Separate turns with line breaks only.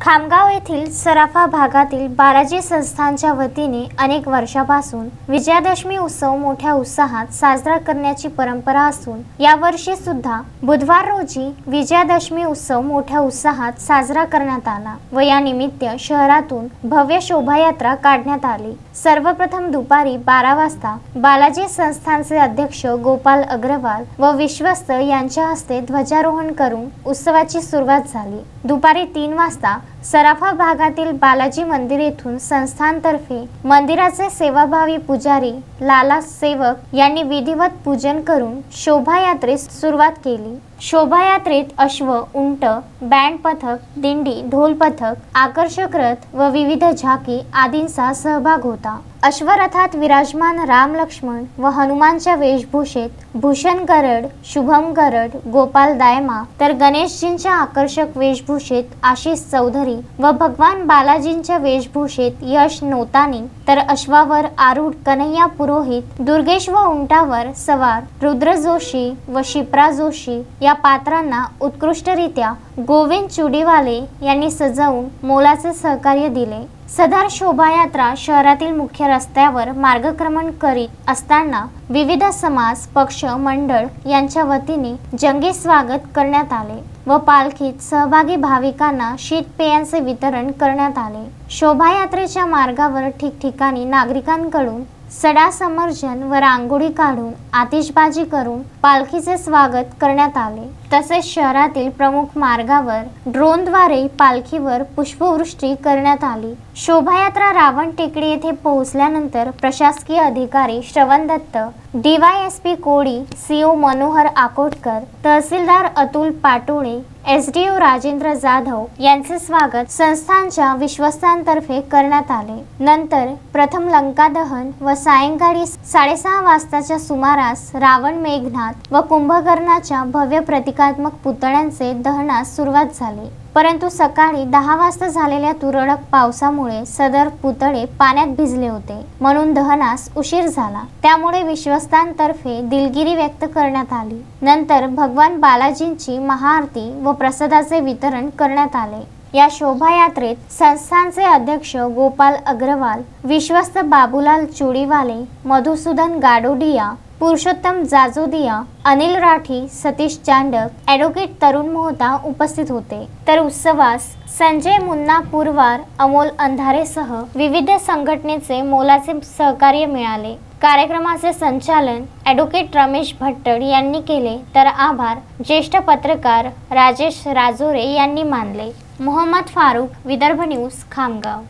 खामगाव येथील सराफा भागातील बालाजी संस्थानच्या वतीने अनेक वर्षापासून विजयादशमी उत्सव मोठ्या उत्साहात साजरा करण्याची परंपरा असून यावर्षी सुद्धा बुधवार रोजी विजयादशमी उत्सव मोठ्या उत्साहात साजरा करण्यात आला व या निमित्त शहरातून भव्य शोभायात्रा काढण्यात आली. सर्वप्रथम दुपारी बारा वाजता बालाजी संस्थानचे अध्यक्ष गोपाल अग्रवाल व विश्वस्त यांच्या हस्ते ध्वजारोहण करून उत्सवाची सुरुवात झाली. दुपारी तीन वाजता सराफा भागातील बालाजी मंदिर येथून संस्थानतर्फे मंदिराचे सेवाभावी पुजारी लाला सेवक यांनी विधिवत पूजन करून शोभायात्रेस सुरुवात केली. शोभायात्रेत अश्व उंट बँड पथक दिंडी ढोल पथक आकर्षक रथ व विविध झाकी आदींचा सहभाग होता. अश्वरथात विराजमान राम लक्ष्मण व हनुमानच्या वेशभूषेत भूषण गरड शुभम गरड गोपाल दायमा तर गणेशजींच्या आकर्षक वेशभूषेत आशिष चौधरी व भगवान बालाजींच्या वेशभूषेत यश नोतानी तर अश्वावर आरूढ कन्हैया पुरोहित दुर्गेश व उंटावर सवार रुद्र जोशी व शिप्रा जोशी या पात्रांना उत्कृष्टरित्या गोविंद चुडीवाले यांनी सजवून मोलाचे सहकार्य दिले. सदर शोभायात्रा शहरातील मुख्य रस्त्यावर मार्गक्रमण करीत असताना विविध समाज पक्ष मंडळ यांच्या वतीने जंगी स्वागत करण्यात आले व पालखीत सहभागी भाविकांना शीतपेयांचे वितरण करण्यात आले. शोभायात्रेच्या मार्गावर ठिकठिकाणी नागरिकांकडून सडा समर्जन व रांगोळी काढून आतिषबाजी करून पालखीचे स्वागत करण्यात आले. तसेच शहरातील प्रमुख मार्गावर ड्रोनद्वारे पालखीवर पुष्पवृष्टी करण्यात आली. शोभायात्रा रावण टेकडी येथे पोहोचल्यानंतर प्रशासकीय अधिकारी श्रवण दत्त डीवायएसपी कोडी सीओ मनोहर आकोटकर तहसीलदार Atul Patole S D O Rajendra Jadhav यांचे स्वागत संस्थांच्या विश्वस्तांतर्फे करण्यात आले. नंतर प्रथम लंका दहन व सायंकाळी साडेसहा वाजताच्या सुमारास रावण मेघनाथ व कुंभकर्णाच्या भव्य प्रतिकात्मक पुतळ्यांचे दहनास सुरुवात झाली. परंतु सकाळी दहा वाजता झालेल्या तुरळक पावसामुळे सदर पुतळे पाण्यात भिजले होते. म्हणून दहनास उशीर झाला. त्यामुळे विश्वस्तांतर्फे दिलगिरी व्यक्त करण्यात आली. नंतर भगवान बालाजींची महाआरती व प्रसादाचे वितरण करण्यात आले. या शोभायात्रेत संस्थानचे अध्यक्ष गोपाल अग्रवाल विश्वस्त बाबूलाल चुडीवाले मधुसूदन गाडोडिया पुरुषोत्तम जाजोदिया अनिल राठी सतीश चांडक ॲडव्होकेट तरुण मोहता उपस्थित होते. तर उत्सवास संजय मुन्ना पुरवार अमोल अंधारेसह विविध संघटनेचे मोलाचे सहकार्य मिळाले. कार्यक्रमाचे संचालन ॲडव्होकेट रमेश भट्टड यांनी केले. तर आभार ज्येष्ठ पत्रकार राजेश राजोरे यांनी मानले. मोहम्मद फारूक विदर्भ न्यूज खामगाव.